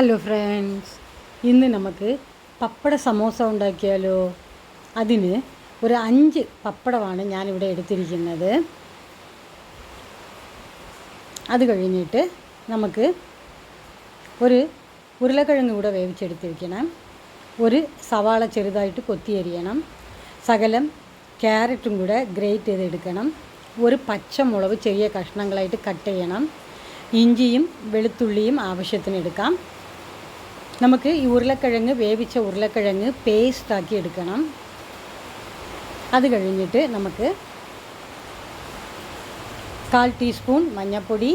Hello friends ഇന്ന് നമുക്ക് പപ്പട സമോസ ഉണ്ടാക്കിയാലോ? അതിന് ഒരു അഞ്ച് പപ്പടമാണ് ഞാനിവിടെ എടുത്തിരിക്കുന്നത്. അത് കഴിഞ്ഞിട്ട് നമുക്ക് ഒരു ഉരുളക്കിഴങ്ങ് കൂടെ വേവിച്ചെടുത്തിരിക്കണം. ഒരു സവാള ചെറുതായിട്ട് കൊത്തിയരിയണം. സകലം ക്യാരറ്റും കൂടെ ഗ്രേറ്റ് ചെയ്തെടുക്കണം. ഒരു പച്ചമുളക് ചെറിയ കഷ്ണങ്ങളായിട്ട് കട്ട് ചെയ്യണം. ഇഞ്ചിയും വെളുത്തുള്ളിയും ആവശ്യത്തിന് എടുക്കാം നമുക്ക് ഈ ഉരുളക്കിഴങ്ങ് വേവിച്ച ഉരുളക്കിഴങ്ങ് പേസ്റ്റാക്കി എടുക്കണം. അത് കഴിഞ്ഞിട്ട് നമുക്ക് കാൽ ടീസ്പൂൺ മഞ്ഞൾപ്പൊടി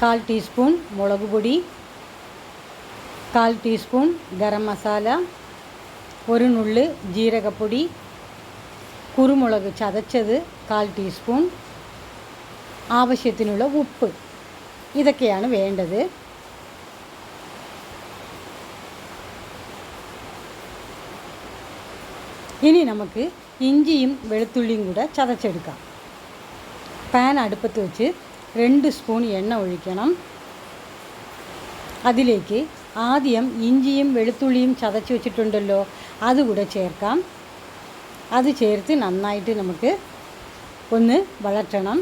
കാൽ ടീസ്പൂൺ മുളക് പൊടി കാൽ ടീസ്പൂൺ ഗരം മസാല ഒരു നുള്ള് ജീരകപ്പൊടി കുരുമുളക് ചതച്ചത് കാൽ ടീസ്പൂൺ ആവശ്യത്തിനുള്ള ഉപ്പ്. ഇതൊക്കെയാണ് വേണ്ടത്. ഇനി നമുക്ക് ഇഞ്ചിയും വെളുത്തുള്ളിയും കൂടെ ചതച്ചെടുക്കാം. പാൻ അടുപ്പത്ത് വെച്ച് രണ്ട് സ്പൂൺ എണ്ണ ഒഴിക്കണം. അതിലേക്ക് ആദ്യം ഇഞ്ചിയും വെളുത്തുള്ളിയും ചതച്ച് വെച്ചിട്ടുണ്ടല്ലോ അതുകൂടെ ചേർക്കാം. അത് ചേർത്ത് നന്നായിട്ട് നമുക്ക് ഒന്ന് വഴറ്റണം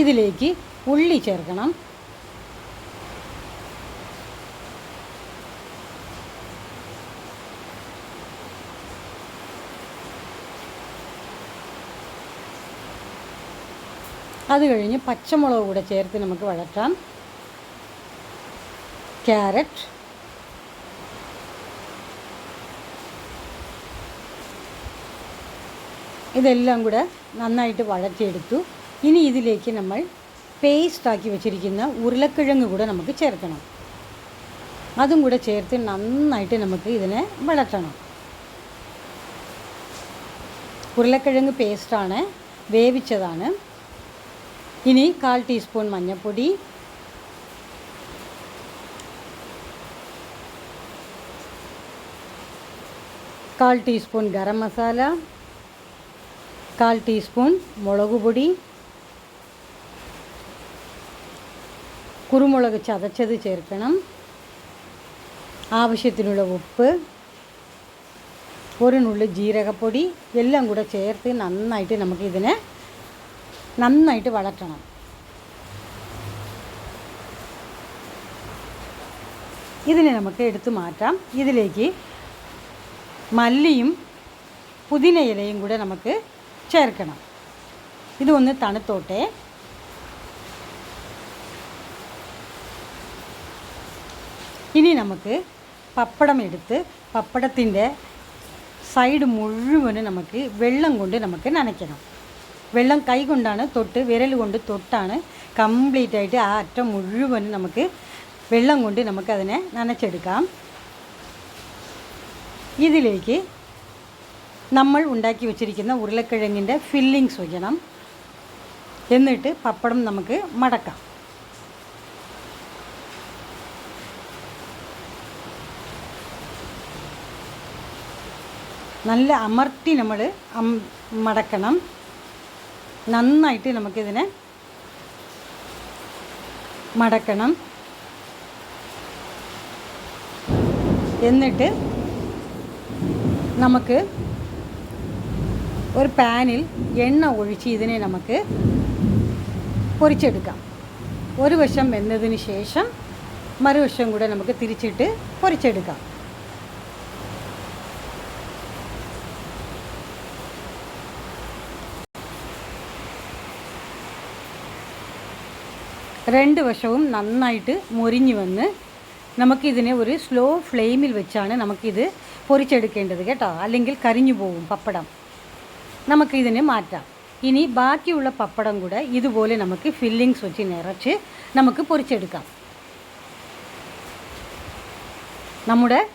ഇതിലേക്ക് ഉള്ളി ചേർക്കണം. അത് കഴിഞ്ഞ് പച്ചമുളക് കൂടെ ചേർത്ത് നമുക്ക് വഴറ്റാം. ക്യാരറ്റ്. ഇതെല്ലാം കൂടെ നന്നായിട്ട് വഴറ്റിയെടുത്തു. ഇനി ഇതിലേക്ക് നമ്മൾ പേസ്റ്റാക്കി വെച്ചിരിക്കുന്ന ഉരുളക്കിഴങ്ങ് കൂടെ നമുക്ക് ചേർക്കണം. അതും കൂടെ ചേർത്ത് നന്നായിട്ട് നമുക്ക് ഇതിനെ വഴറ്റണം. ഉരുളക്കിഴങ്ങ് പേസ്റ്റാണ് വേവിച്ചതാണ്. ഇനി കാൽ ടീസ്പൂൺ മഞ്ഞൾപ്പൊടി. കാൽ ടീസ്പൂൺ ഗരം മസാല. കാൽ ടീസ്പൂൺ മുളക് പൊടി. കുരുമുളക് ചതച്ചത് ചേർക്കണം. ആവശ്യത്തിനുള്ള ഉപ്പ്. ഒരു നുള്ളി ജീരകപ്പൊടി. എല്ലാം കൂടെ ചേർത്ത് നന്നായിട്ട് നമുക്കിതിനെ നന്നായിട്ട് വളർത്തണം. ഇതിനെ നമുക്ക് എടുത്തു മാറ്റാം. ഇതിലേക്ക് മല്ലിയും പുതിന ഇലയും കൂടെ നമുക്ക് ചേർക്കണം. ഇതൊന്ന് തണുത്തോട്ടെ. ഇനി നമുക്ക് പപ്പടം എടുത്ത് പപ്പടത്തിന്റെ സൈഡ് മുഴുവനും നമുക്ക് വെള്ളം കൊണ്ട് നമുക്ക് നനയ്ക്കണം. വെള്ളം കൈ കൊണ്ടാണ് തൊട്ട് വിരൽ കൊണ്ട് തൊട്ടാണ് കംപ്ലീറ്റ് ആയിട്ട് ആ അറ്റം മുഴുവനും നമുക്ക് വെള്ളം കൊണ്ട് നമുക്കതിനെ നനച്ചെടുക്കാം. ഇതിലേക്ക് നമ്മൾ ഉണ്ടാക്കി വെച്ചിരിക്കുന്ന ഉരുളക്കിഴങ്ങിന്റെ ഫില്ലിങ്സ് വയ്ക്കണം എന്നിട്ട് പപ്പടം നമുക്ക് മടക്കാം. നല്ല അമർത്തി നമ്മൾ മടക്കണം. നന്നായിട്ട് നമുക്കിതിനെ മടക്കണം. എന്നിട്ട് നമുക്ക് ഒരു പാനിൽ എണ്ണ ഒഴിച്ച് ഇതിനെ നമുക്ക് പൊരിച്ചെടുക്കാം. ഒരു വശം വെന്തതിന് ശേഷം മറുവശം കൂടെ നമുക്ക് തിരിച്ചിട്ട് പൊരിച്ചെടുക്കാം. രണ്ട് വശവും നന്നായിട്ട് മുരിഞ്ഞു വന്ന് നമുക്കിതിനെ ഒരു സ്ലോ ഫ്ലെയിമിൽ വെച്ചാണ് നമുക്കിത് പൊരിച്ചെടുക്കേണ്ടത് കേട്ടോ. അല്ലെങ്കിൽ കരിഞ്ഞു പോകും പപ്പടം. നമുക്കിതിനെ മാറ്റാം. ഇനി ബാക്കിയുള്ള പപ്പടം കൂടെ ഇതുപോലെ നമുക്ക് ഫില്ലിങ്സ് വെച്ച് നിറച്ച് നമുക്ക് പൊരിച്ചെടുക്കാം. നമ്മുടെ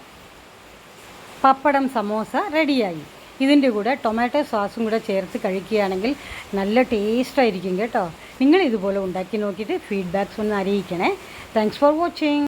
പപ്പടം സമോസ റെഡിയായി ഇതിന്റെ കൂടെ ടൊമാറ്റോ സോസും കൂടെ ചേർത്ത് കഴിക്കുകയാണെങ്കിൽ നല്ല ടേസ്റ്റായിരിക്കും കേട്ടോ. നിങ്ങൾ ഇതുപോലെ ഉണ്ടാക്കി നോക്കിയിട്ട് ഫീഡ്ബാക്ക്സ് ഒന്ന് അറിയിക്കണേ. Thanks for watching